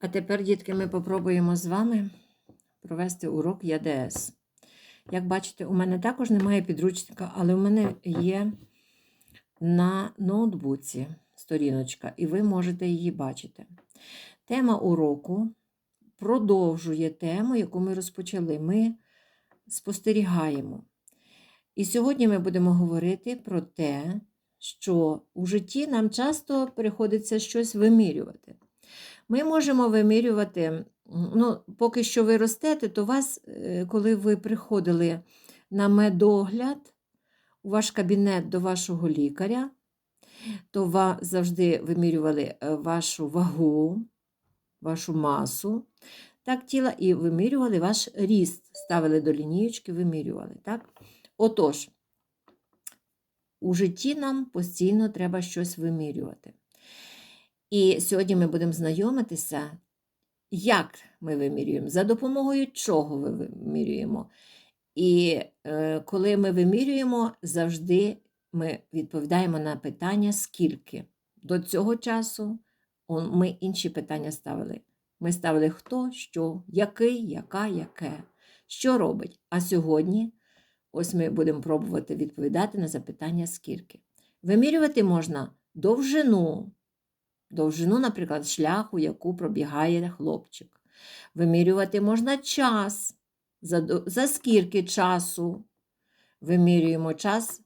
А тепер, дітки, ми попробуємо з вами провести урок ЯДС. Як бачите, у мене також немає підручника, але у мене є на ноутбуці сторіночка, і ви можете її бачити. Тема уроку продовжує тему, яку ми розпочали. Ми спостерігаємо. І сьогодні ми будемо говорити про те, що у житті нам часто приходиться щось вимірювати. Ми можемо вимірювати, ну, поки що ви ростете, то вас, е, коли ви приходили на медогляд у ваш кабінет до вашого лікаря, то вас завжди вимірювали е, вашу вагу, вашу масу так, тіла і вимірювали ваш ріст, ставили до лінієчки, вимірювали. Так? Отож, у житті нам постійно треба щось вимірювати. І сьогодні ми будемо знайомитися, як ми вимірюємо, за допомогою чого ми вимірюємо. І е, коли ми вимірюємо, завжди ми відповідаємо на питання, скільки. До цього часу ми інші питання ставили. Ми ставили хто, що, який, яка, яке, що робить. А сьогодні ось ми будемо пробувати відповідати на запитання скільки. Вимірювати можна довжину, довжину, наприклад, шляху, яку пробігає хлопчик. Вимірювати можна час, за, за скільки часу. Вимірюємо час,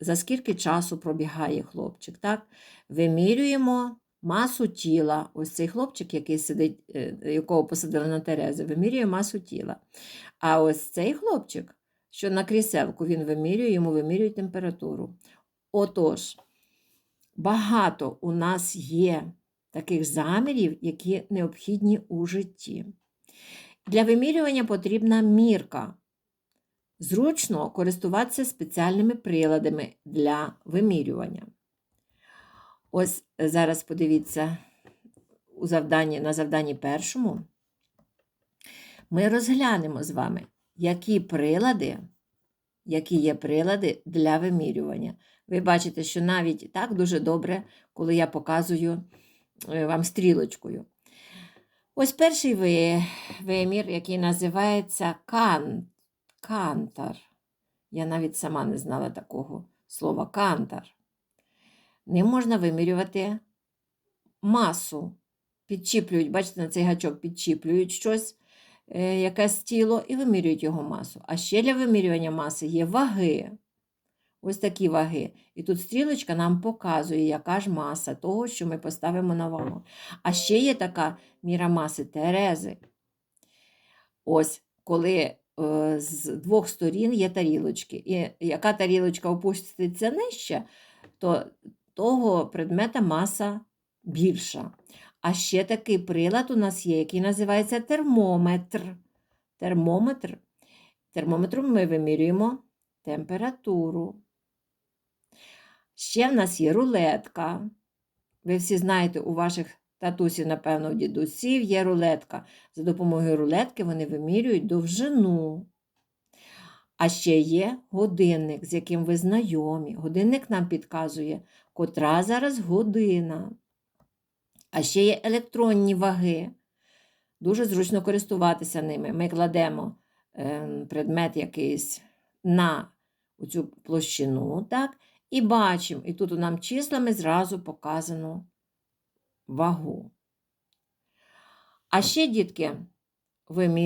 за скільки часу пробігає хлопчик. Так? Вимірюємо масу тіла. Ось цей хлопчик, який сидить, е, якого посадили на Терези, вимірює масу тіла. А ось цей хлопчик, що на кріселку він вимірює, йому вимірюють температуру. Отож, багато у нас є таких замірів, які необхідні у житті. Для вимірювання потрібна мірка. Зручно користуватися спеціальними приладами для вимірювання. Ось е, зараз подивіться у завданні, на завданні першому. Ми розглянемо з вами, які прилади, які є прилади для вимірювання. Ви бачите, що навіть так дуже добре, коли я показую е, вам стрілочкою. Ось перший вимір, який називається кан, кантар. Я навіть сама не знала такого слова кантар. Ним можна вимірювати масу. Підчіплюють, бачите, на цей гачок підчіплюють щось, якесь тіло, і вимірюють його масу. А ще для вимірювання маси є ваги. Ось такі ваги. І тут стрілочка нам показує, яка ж маса того, що ми поставимо на вагу. А ще є така міра маси Терези. Ось, коли е, з двох сторін є тарілочки, і яка тарілочка опуститься нижче, то того предмета маса більша. А ще такий прилад у нас є, який називається термометр. Термометр. Термометром ми вимірюємо температуру. Ще в нас є рулетка. Ви всі знаєте, у ваших татусів, напевно, у дідусів є рулетка. За допомогою рулетки вони вимірюють довжину. А ще є годинник, з яким ви знайомі. Годинник нам підказує, котра зараз година. А ще є електронні ваги. Дуже зручно користуватися ними. Ми кладемо ем, предмет якийсь на цю площину, так, і бачимо, і тут нам числами зразу показано вагу. А ще, дітки, вимірюємо.